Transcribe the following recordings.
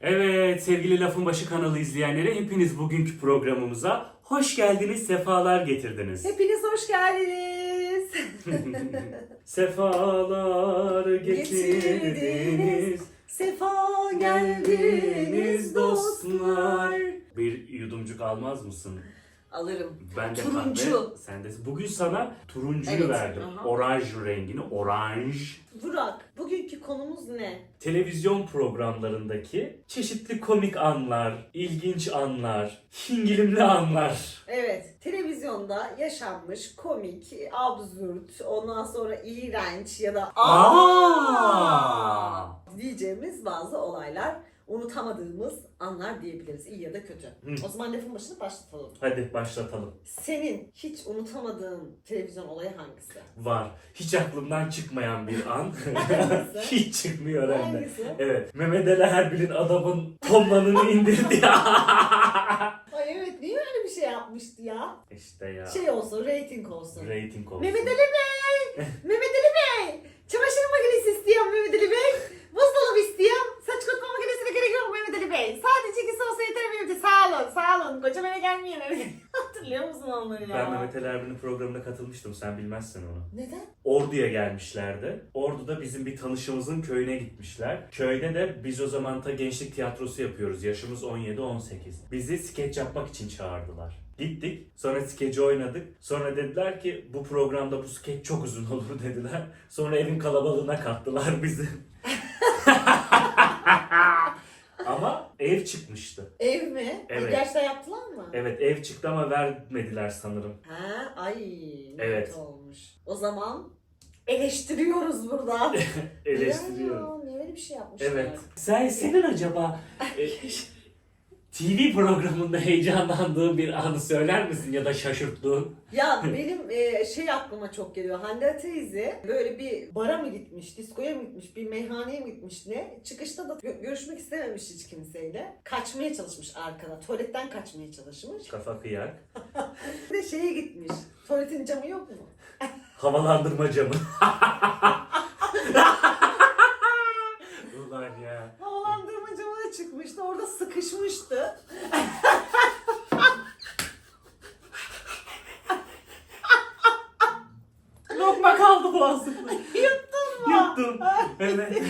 Evet sevgili Lafın Başı kanalı izleyenleri hepiniz bugünkü programımıza hoş geldiniz, sefalar getirdiniz. Hepiniz hoş geldiniz. Sefalar getirdiniz, Sefa geldiniz dostlar. Bir yudumcuk almaz mısın? Alırım. Ben de Turuncu. kahve, sen de. Bugün sana turuncuyu Evet, verdim. aha. Oranj rengini, oranj. Burak, bugünkü konumuz ne? Televizyon programlarındaki çeşitli komik anlar, ilginç anlar, hingilimli anlar. Evet, televizyonda yaşanmış komik, absürt, ondan sonra iğrenç ya da Aa! diyeceğimiz bazı olaylar, unutamadığımız anlar diyebiliriz. iyi ya da kötü. Hı. O zaman lafın başını başlatalım. Hadi başlatalım. Senin hiç unutamadığın televizyon olayı hangisi? Var. Hiç aklımdan çıkmayan bir an. Hangisi? Hiç çıkmıyor hem de. Hangisi? Evet. Mehmet Ali Erbil'in adamın tonlarını indirdi. Ay evet niye öyle bir şey yapmıştı ya? işte ya. Şey olsun, reyting olsun. Rating olsun. Mehmet Ali Bey! Mehmet Ali Bey! Çamaşır makinesi istiyorum Mehmet Ali Bey. Buzdolabı istiyorum. Saç kurutma makinesine gerek yok Mehmet Ali Bey. Sadece ikisi olsa yeter Mehmet Ali. Sağ olun, sağ olun. Kocam eve gelmeyen eve. Onları ya? Ben Mehmet Ali Erbil'in programına katılmıştım. Sen bilmezsin onu. Neden? Ordu'ya gelmişlerdi. Ordu'da bizim bir tanışımızın köyüne gitmişler. Köyde de biz o zaman da gençlik tiyatrosu yapıyoruz. Yaşımız 17-18. Bizi skeç yapmak için çağırdılar. Gittik. Sonra skeci oynadık. Sonra dediler ki bu programda bu skeç çok uzun olur dediler. Sonra evin kalabalığına kattılar bizi. ama ev çıkmıştı. Ev mi? Evet. Gerçekten yaptılar mı? Evet ev çıktı ama vermediler sanırım. Ha, ay ne Evet. kötü olmuş. O zaman eleştiriyoruz burada. Eleştiriyorum. Ya, niye öyle bir şey yapmışlar? Evet. Sen senin acaba e, TV programında heyecanlandığın bir anı söyler misin ya da şaşırttığın? Ya benim e, şey aklıma çok geliyor. Hande teyze böyle bir bara mı gitmiş, diskoya mı gitmiş, bir meyhaneye mi gitmiş ne? Çıkışta da gö- görüşmek istememiş hiç kimseyle. Kaçmaya çalışmış arkada. Tuvaletten kaçmaya çalışmış. Kafa kıyak. Bir de şeye gitmiş. Tuvaletin camı yok mu? Havalandırma camı. Ulan ya. Havalandırma camına çıkmıştı. Orada sıkışmıştı. Lokma kaldı boğazımda. Yuttun mu? Yuttum. Evet.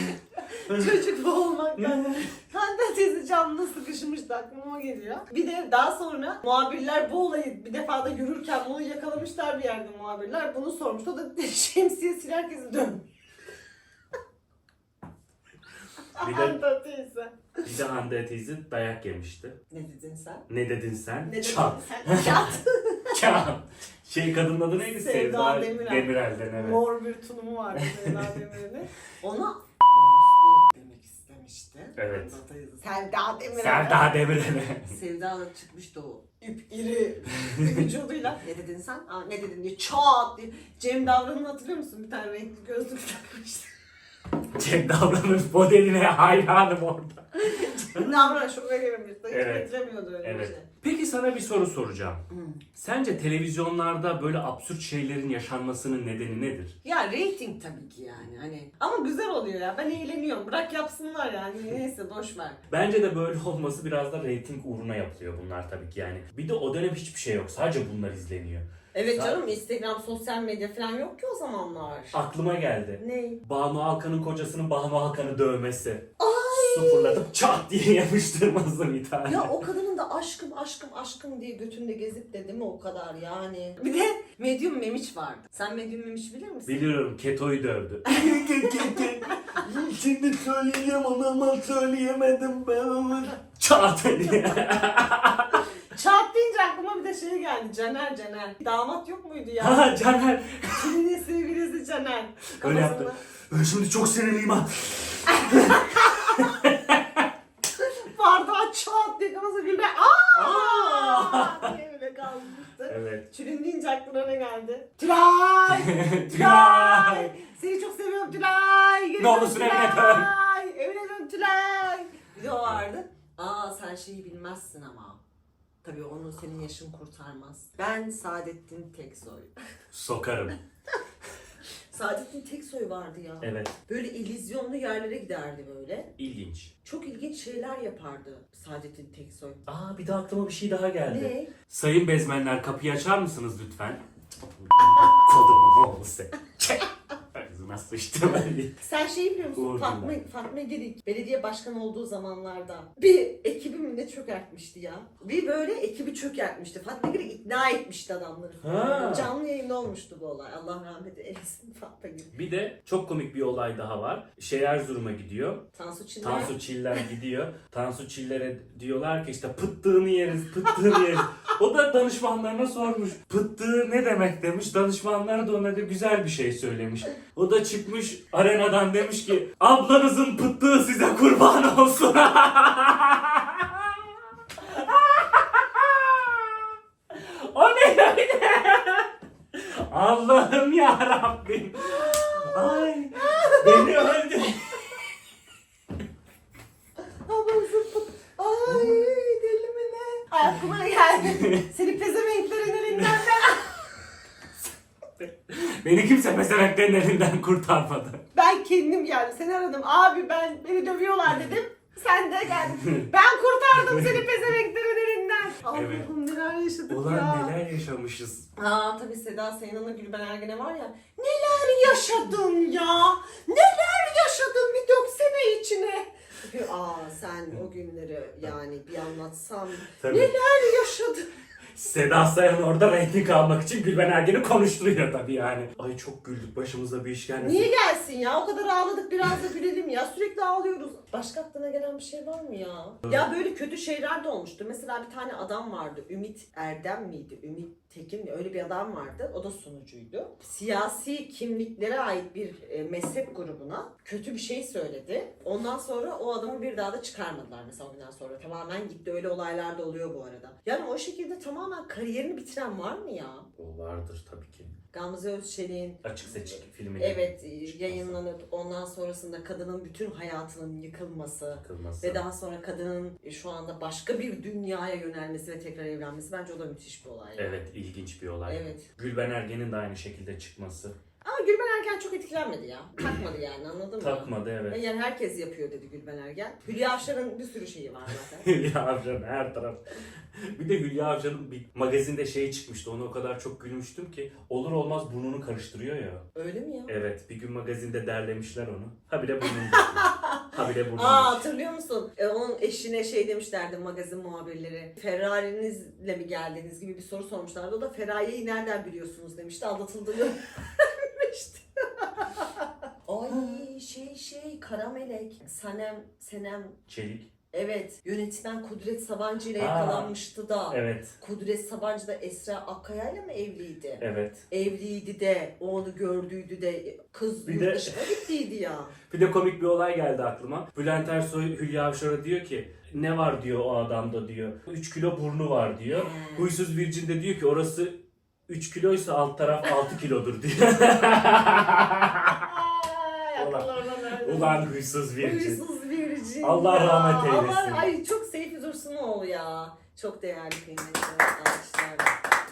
Çocuk olmaktan. Hande teyze camda sıkışmıştı aklıma o geliyor. Bir de daha sonra muhabirler bu olayı bir defa da yürürken bunu yakalamışlar bir yerde muhabirler. Bunu sormuş. O da şemsiyesiyle herkesi dönmüş. Bir de, Hande teyze. bir de Hande teyze dayak yemişti. Ne dedin sen? Ne dedin sen? Ne dedin Çat. sen? Çat. Çat. Şey kadının adı neydi? Sevda Demirel. Demirel'den evet. Mor bir tunumu vardı Sevda Demirel'in. Ona istemişti. Evet. Sevda Demirel. Sevda Demirel'e. Sevda da çıkmıştı o ip iri vücuduyla. ne dedin sen? Aa, ne dedin diye çat diye. Cem Davran'ı hatırlıyor musun? Bir tane renkli gözlük takmıştı. Cem Davran'ın modeline hayranım orada. Davran şoka girmişti. Hiç Evet. getiremiyordu öyle bir Evet. şey. Peki sana bir soru soracağım. Sence televizyonlarda böyle absürt şeylerin yaşanmasının nedeni nedir? Ya rating tabii ki yani hani. Ama güzel oluyor ya. Ben eğleniyorum. Bırak yapsınlar yani. Neyse boş ver. Bence de böyle olması biraz da reyting uğruna yapılıyor bunlar tabii ki yani. Bir de o dönem hiçbir şey yok. Sadece bunlar izleniyor. Evet Zaten- canım Instagram, sosyal medya falan yok ki o zamanlar. Aklıma geldi. Ne? Banu Alkan'ın kocasının Banu Alkan'ı dövmesi. Su fırlatıp çat diye yapıştırması bir tane. Ya o kadının da aşkım aşkım aşkım diye götünde gezip de değil mi o kadar yani. Bir de Medium Memiş vardı. Sen Medium Memiş bilir misin? Biliyorum Keto'yu dövdü. Şimdi söyleyeceğim ama söyleyemedim ben. Çat diye. Çat deyince aklıma bir de şey geldi. Caner Caner. Damat yok muydu ya? Ha Caner. Kimin'in sevgilisi Caner. Öyle yaptı. Ben şimdi çok sinirliyim ha. Bardağı çat diye kafasına gülme. Aa! Aaa! diye öyle kalmıştı. Evet. Tülin deyince aklına ne geldi? Tülay! Tülay. Seni çok seviyorum Tülay! Geri Ne dön olursun evine dön. Tülay! Evine dön Tülay! Bir de o vardı. Aa sen şeyi bilmezsin ama. Tabii onu senin yaşın kurtarmaz. Ben Saadettin Teksoy. Sokarım. Saadettin Teksoy vardı ya. Evet. Böyle illüzyonlu yerlere giderdi böyle. ilginç. Çok ilginç şeyler yapardı Saadettin Teksoy. Aa bir de aklıma bir şey daha geldi. Ne? Sayın bezmenler kapıyı açar mısınız lütfen? Kodumu oğlu sen. Çek. Ağzına sıçtım. Sen şeyi biliyor musun? Uğur Fatma. Fatma Gedik belediye başkanı olduğu zamanlarda bir ekibi mi ne çökertmişti ya? Bir böyle ekibi çökertmişti. Fatma Gedik ikna etmişti adamları. Ha. Canlı yayında olmuştu bu olay. Allah rahmet eylesin Fatma Gedik. bir de çok komik bir olay daha var. Şey Erzurum'a gidiyor. Tansu Çiller. Tansu Çiller gidiyor. Tansu Çiller'e diyorlar ki işte pıttığını yeriz, pıttığını yeriz. O da danışmanlarına sormuş. Pıttığı ne demek demiş. Danışmanlar da ona da güzel bir şey söylemiş. O da çıkmış arenadan demiş ki ablanızın pıttığı size kurban olsun. o ne öyle? Allah'ım ya Rabbim. Ay beni öldü. Babamızın pıt- Ay deli mi ne? Ay aklıma geldi? Seni Beni kimse pesemeklerin elinden kurtarmadı. ben kendim geldim. Seni aradım. Abi ben beni dövüyorlar dedim. Sen de geldin. Ben kurtardım seni pezevenklerin elinden. Allah'ım neler yaşadık Ulan ya. neler yaşamışız. Aa tabii Seda Sayan'la Gülben Ergen'e var ya. Neler yaşadın ya. Neler yaşadın bir döksene içine. Aa sen o günleri yani bir anlatsam. Tabii. Neler yaşadın. Seda Sayan orada reyting almak için Gülben Ergen'i konuşturuyor tabii yani. Ay çok güldük başımıza bir iş gelmesin. Niye gelsin ya? O kadar ağladık biraz da gülelim ya. Sürekli ağlıyoruz. Başka aklına gelen bir şey var mı ya? Ya böyle kötü şeyler de olmuştu. Mesela bir tane adam vardı. Ümit Erdem miydi? Ümit Tekin? Öyle bir adam vardı. O da sunucuydu. Siyasi kimliklere ait bir e, mezhep grubuna kötü bir şey söyledi. Ondan sonra o adamı bir daha da çıkarmadılar mesela o sonra. Tamamen gitti. Öyle olaylar da oluyor bu arada. Yani o şekilde tamamen kariyerini bitiren var mı ya? O vardır tabii ki. Gamze Özçelik'in Açık seçik filmi. Evet e, yayınlanıp ondan sonrasında kadının bütün hayatının yıkılması Takılması. ve daha sonra kadının e, şu anda başka bir dünyaya yönelmesi ve tekrar evlenmesi bence o da müthiş bir olay. Evet ilginç bir olay. Evet. Gülben Ergen'in de aynı şekilde çıkması. Ama Gülben Ergen çok etkilenmedi ya. Takmadı yani anladın mı? Takmadı evet. Yani herkes yapıyor dedi Gülben Ergen. Hülya Avşar'ın bir sürü şeyi var zaten. Hülya Avşar her taraf. bir de Hülya Avşar'ın bir magazinde şey çıkmıştı. Ona o kadar çok gülmüştüm ki olur olmaz burnunu karıştırıyor ya. Öyle mi ya? Evet bir gün magazinde derlemişler onu. Ha bir de burnunu. ha bir de burnunu. Aa hatırlıyor musun? E, onun eşine şey demişlerdi magazin muhabirleri. Ferrari'nizle mi geldiniz gibi bir soru sormuşlardı. O da Ferrari'yi nereden biliyorsunuz demişti. Aldatıldığını demişti. Ay şey şey Kara Melek, Sanem, Senem Çelik. evet yönetilen Kudret Sabancı ile Aa, yakalanmıştı da. Evet. Kudret Sabancı da Esra Akkaya ile mi evliydi? Evet. Evliydi de, o onu gördüydü de kız Bir yurt de- dışına gittiydi ya. Bir de komik bir olay geldi aklıma. Bülent Ersoy Hülya Avşar'a diyor ki ne var diyor o adamda diyor. 3 kilo burnu var diyor. He. Huysuz Virgin de diyor ki orası 3 kiloysa alt taraf 6 kilodur diyor. Ay, Ulan- akıllarına nereden? Ulan huysuz Virgin. Huysuz Virgin. Allah ya. rahmet eylesin. Allah, ay çok Seyfi Dursunoğlu ya. Çok değerli kıymetli arkadaşlar.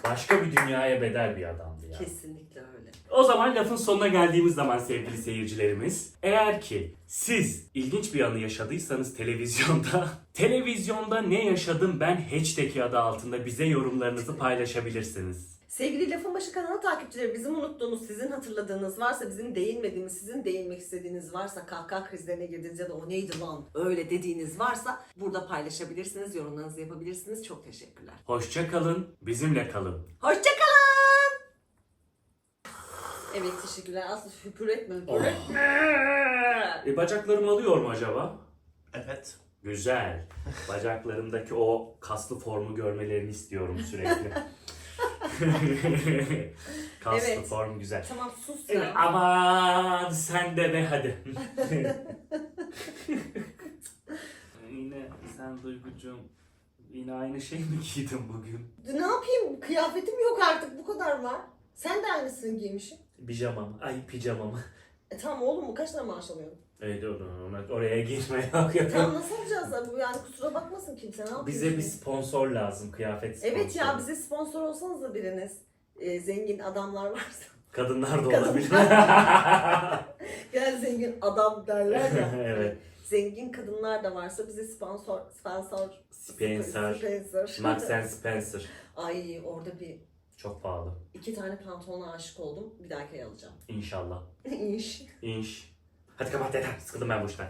Başka bir dünyaya bedel bir adamdı ya. Kesinlikle öyle. O zaman lafın sonuna geldiğimiz zaman sevgili seyircilerimiz. Eğer ki siz ilginç bir anı yaşadıysanız televizyonda, televizyonda ne yaşadım ben hashtag adı altında bize yorumlarınızı paylaşabilirsiniz. Sevgili Lafın Başı kanalı takipçileri bizim unuttuğunuz, sizin hatırladığınız varsa, bizim değinmediğimiz, sizin değinmek istediğiniz varsa, kahkaha krizlerine girdiğiniz ya da o neydi lan öyle dediğiniz varsa burada paylaşabilirsiniz, yorumlarınızı yapabilirsiniz. Çok teşekkürler. Hoşça kalın, bizimle kalın. Hoşçakalın. Evet teşekkürler. Aslında hüpür etme, hüpür Oh. etme. E, bacaklarım alıyor mu acaba? Evet. Güzel. Bacaklarımdaki o kaslı formu görmelerini istiyorum sürekli. kaslı Evet. form güzel. Tamam sus Evet, ya. aman sen de be hadi. yine sen Duygucuğum yine aynı şey mi giydin bugün? Ne yapayım? Kıyafetim yok artık. Bu kadar var. Sen de aynısını giymişsin. Pijamam. Ay pijamam. E tamam oğlum? Kaç tane maaş alıyorsun? Evet ona, oraya girme yok yok. tamam nasıl alacağız? da? Bu Yani kusura bakmasın kimse. Ne Bize bir sponsor lazım kıyafet sponsoru. Evet ya bize sponsor olsanız da biriniz. e, zengin adamlar varsa. Kadınlar da olabilir. Gel zengin adam derler ya. evet. Zengin kadınlar da varsa bize sponsor, sponsor, Spencer. Spencer. Max and Spencer. Ay orada bir Çok pahalı. iki tane pantolona aşık oldum. Bir dahaki ay alacağım. İnşallah. İş. İnş. Hadi kapat yeter. Sıkıldım ben bu işten.